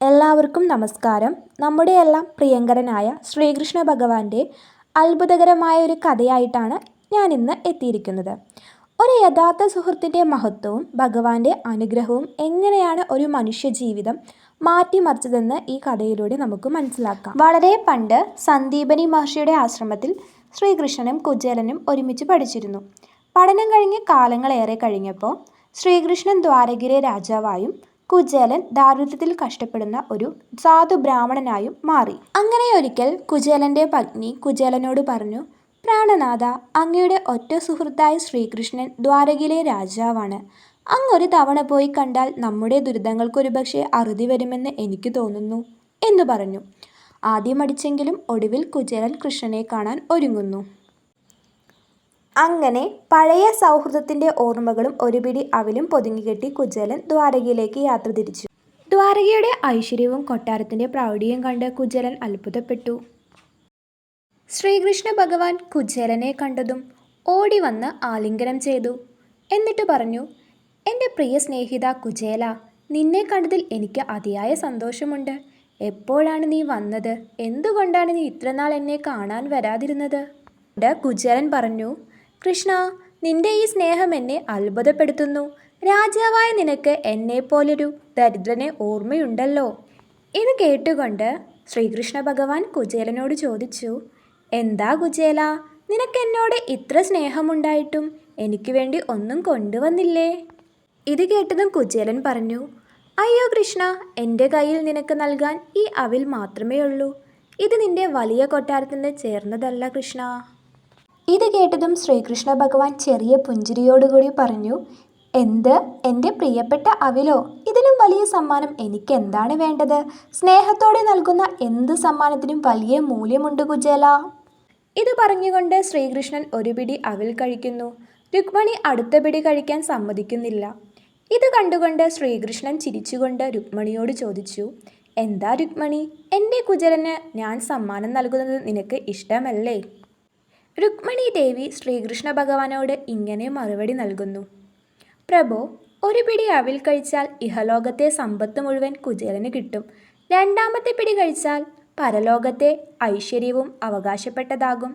എല്ലാവർക്കും നമസ്കാരം. നമ്മുടെ എല്ലാം പ്രിയങ്കരനായ ശ്രീകൃഷ്ണ ഭഗവാന്റെ അത്ഭുതകരമായ ഒരു കഥയായിട്ടാണ് ഞാൻ ഇന്ന് എത്തിയിരിക്കുന്നത്. ഒരു യഥാർത്ഥ സുഹൃത്തിന്റെ മഹത്വവും ഭഗവാന്റെ അനുഗ്രഹവും എങ്ങനെയാണ് ഒരു മനുഷ്യ ജീവിതം മാറ്റിമറിച്ചതെന്ന് ഈ കഥയിലൂടെ നമുക്ക് മനസ്സിലാക്കാം. വളരെ പണ്ട് സന്ദീപനി മഹർഷിയുടെ ആശ്രമത്തിൽ ശ്രീകൃഷ്ണനും കുചേലനും ഒരുമിച്ച് പഠിച്ചിരുന്നു. പഠനം കഴിഞ്ഞ് കാലങ്ങളേറെ കഴിഞ്ഞപ്പോൾ ശ്രീകൃഷ്ണൻ ദ്വാരകയിലെ രാജാവായും കുചേലൻ ദാരിദ്ര്യത്തിൽ കഷ്ടപ്പെടുന്ന ഒരു സാധു ബ്രാഹ്മണനായും മാറി. അങ്ങനെ ഒരിക്കൽ കുചേലന്റെ പത്നി കുചേലനോട് പറഞ്ഞു പ്രാണനാഥ അങ്ങയുടെ ഒറ്റ സുഹൃത്തായ ശ്രീകൃഷ്ണൻ ദ്വാരകയിലെ രാജാവാണ്. അങ്ങൊരു തവണ പോയി കണ്ടാൽ നമ്മുടെ ദുരിതങ്ങൾക്കൊരു പക്ഷേ അറുതി വരുമെന്ന് എനിക്ക് തോന്നുന്നു എന്ന് പറഞ്ഞു. ആദ്യം അടിച്ചെങ്കിലും ഒടുവിൽ കുചേലൻ കൃഷ്ണനെ കാണാൻ ഒരുങ്ങുന്നു. അങ്ങനെ പഴയ സൗഹൃദത്തിന്റെ ഓർമ്മകളും ഒരുപിടി അവിലും പൊതുങ്ങിക്കെട്ടി കുചേലൻ ദ്വാരകയിലേക്ക് യാത്ര തിരിച്ചു. ദ്വാരകയുടെ ഐശ്വര്യവും കൊട്ടാരത്തിന്റെ പ്രൗഢിയും കണ്ട് കുജലൻ അത്ഭുതപ്പെട്ടു. ശ്രീകൃഷ്ണ ഭഗവാൻ കുചേലനെ കണ്ടതും ഓടി വന്ന് ആലിംഗനം ചെയ്തു. എന്നിട്ട് പറഞ്ഞു എന്റെ പ്രിയ സ്നേഹിത കുചേല നിന്നെ കണ്ടതിൽ എനിക്ക് അതിയായ സന്തോഷമുണ്ട്. എപ്പോഴാണ് നീ വന്നത്? എന്തുകൊണ്ടാണ് നീ ഇത്രനാൾ എന്നെ കാണാൻ വരാതിരുന്നത്? കുചേലൻ പറഞ്ഞു കൃഷ്ണ നിന്റെ ഈ സ്നേഹം എന്നെ അത്ഭുതപ്പെടുത്തുന്നു. രാജാവായ നിനക്ക് എന്നെപ്പോലൊരു ദരിദ്രനെ ഓർമ്മയുണ്ടല്ലോ. ഇത് കേട്ടുകൊണ്ട് ശ്രീകൃഷ്ണ ഭഗവാൻ കുചേലനോട് ചോദിച്ചു എന്താ കുചേല നിനക്ക് എന്നോട് ഇത്ര സ്നേഹമുണ്ടായിട്ടും എനിക്ക് വേണ്ടി ഒന്നും കൊണ്ടുവന്നില്ലേ? ഇത് കേട്ടതും കുചേലൻ പറഞ്ഞു അയ്യോ കൃഷ്ണ എന്റെ കയ്യിൽ നിനക്ക് നൽകാൻ ഈ അവിൽ മാത്രമേ ഉള്ളൂ ഇത് നിന്റെ വലിയ കൊട്ടാരത്തിന് ചേർന്നതല്ല കൃഷ്ണ. ഇത് കേട്ടതും ശ്രീകൃഷ്ണ ഭഗവാൻ ചെറിയ പുഞ്ചിരിയോടുകൂടി പറഞ്ഞു എന്ത്? എന്റെ പ്രിയപ്പെട്ട അവിലോ ഇതിലും വലിയ സമ്മാനം എനിക്ക് എന്താണ് വേണ്ടത്? സ്നേഹത്തോടെ നൽകുന്ന എന്ത് സമ്മാനത്തിനും വലിയ മൂല്യമുണ്ട് കുജേല ഇത് പറഞ്ഞുകൊണ്ട് ശ്രീകൃഷ്ണൻ ഒരു പിടി അവിൽ കഴിക്കുന്നു. രുക്മണി അടുത്ത പിടി കഴിക്കാൻ സമ്മതിക്കുന്നില്ല. ഇത് കണ്ടുകൊണ്ട് ശ്രീകൃഷ്ണൻ ചിരിച്ചുകൊണ്ട് രുക്മണിയോട് ചോദിച്ചു എന്താ രുക്മണി? എന്റെ കുജലന് ഞാൻ സമ്മാനം നൽകുന്നത് നിനക്ക് ഇഷ്ടമല്ലേ? രുക്മണി ദേവി ശ്രീകൃഷ്ണ ഭഗവാനോട് ഇങ്ങനെ മറുപടി നൽകുന്നു. പ്രഭോ ഒരു പിടി അവിൽ കഴിച്ചാൽ ഇഹലോകത്തെ സമ്പത്ത് മുഴുവൻ കുചേലന് കിട്ടും. രണ്ടാമത്തെ പിടി കഴിച്ചാൽ പരലോകത്തെ ഐശ്വര്യവും അവകാശപ്പെട്ടതാകും.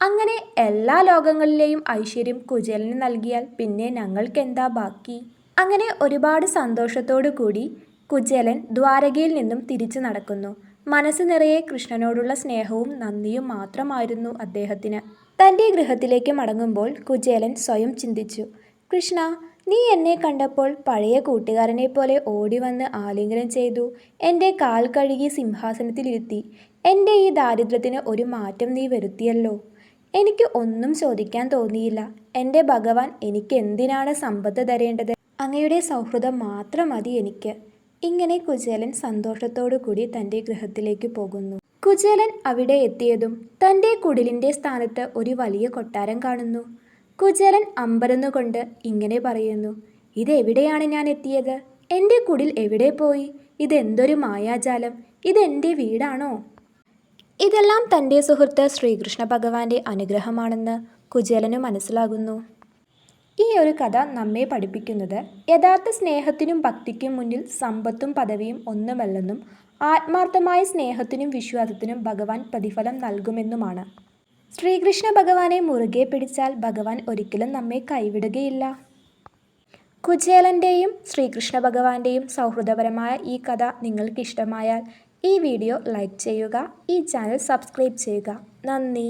അങ്ങനെ എല്ലാ ലോകങ്ങളിലെയും ഐശ്വര്യം കുചേലന് നൽകിയാൽ പിന്നെ ഞങ്ങൾക്കെന്താ ബാക്കി? അങ്ങനെ ഒരുപാട് സന്തോഷത്തോടു കൂടി കുചേലൻ ദ്വാരകയിൽ നിന്നും തിരിച്ചു നടക്കുന്നു. മനസ്സ് നിറയെ കൃഷ്ണനോടുള്ള സ്നേഹവും നന്ദിയും മാത്രമായിരുന്നു അദ്ദേഹത്തിന്. തന്റെ ഗൃഹത്തിലേക്ക് മടങ്ങുമ്പോൾ കുചേലൻ സ്വയം ചിന്തിച്ചു. കൃഷ്ണ നീ എന്നെ കണ്ടപ്പോൾ പഴയ കൂട്ടുകാരനെ പോലെ ഓടി വന്ന് ആലിംഗനം ചെയ്തു. എന്റെ കാൽ കഴുകി സിംഹാസനത്തിലിരുത്തി. എന്റെ ഈ ദാരിദ്ര്യത്തിന് ഒരു മാറ്റം നീ വരുത്തിയല്ലോ. എനിക്ക് ഒന്നും ചോദിക്കാൻ തോന്നിയില്ല. എന്റെ ഭഗവാൻ എനിക്ക് എന്തിനാണ് സമ്പത്ത് തരേണ്ടത്? അങ്ങയുടെ സൗഹൃദം മാത്രം മതി എനിക്ക്. ഇങ്ങനെ കുചേലൻ സന്തോഷത്തോടു കൂടി തന്റെ ഗൃഹത്തിലേക്ക് പോകുന്നു. കുചേലൻ അവിടെ എത്തിയതും തന്റെ കുടിലിന്റെ സ്ഥാനത്ത് ഒരു വലിയ കൊട്ടാരം കാണുന്നു. കുചേലൻ അമ്പരന്നുകൊണ്ട് ഇങ്ങനെ പറയുന്നു ഇതെവിടെയാണ് ഞാൻ എത്തിയത്? എന്റെ കുടിൽ എവിടെ പോയി? ഇതെന്തൊരു മായാജാലം? ഇതെന്റെ വീടാണോ? ഇതെല്ലാം തന്റെ സുഹൃത്ത് ശ്രീകൃഷ്ണ ഭഗവാന്റെ അനുഗ്രഹമാണെന്ന് കുചേലന് മനസ്സിലാകുന്നു. ഈ ഒരു കഥ നമ്മെ പഠിപ്പിക്കുന്നത് യഥാർത്ഥ സ്നേഹത്തിനും ഭക്തിക്കും മുന്നിൽ സമ്പത്തും പദവിയും ഒന്നുമല്ലെന്നും ആത്മാർത്ഥമായ സ്നേഹത്തിനും വിശ്വാസത്തിനും ഭഗവാൻ പ്രതിഫലം നൽകുമെന്നുമാണ്. ശ്രീകൃഷ്ണ ഭഗവാനെ മുറുകെ പിടിച്ചാൽ ഭഗവാൻ ഒരിക്കലും നമ്മെ കൈവിടുകയില്ല. കുചേലന്റെയും ശ്രീകൃഷ്ണ ഭഗവാന്റെയും സൗഹൃദപരമായ ഈ കഥ നിങ്ങൾക്ക് ഇഷ്ടമായാൽ ഈ വീഡിയോ ലൈക്ക് ചെയ്യുക ഈ ചാനൽ സബ്സ്ക്രൈബ് ചെയ്യുക. നന്ദി.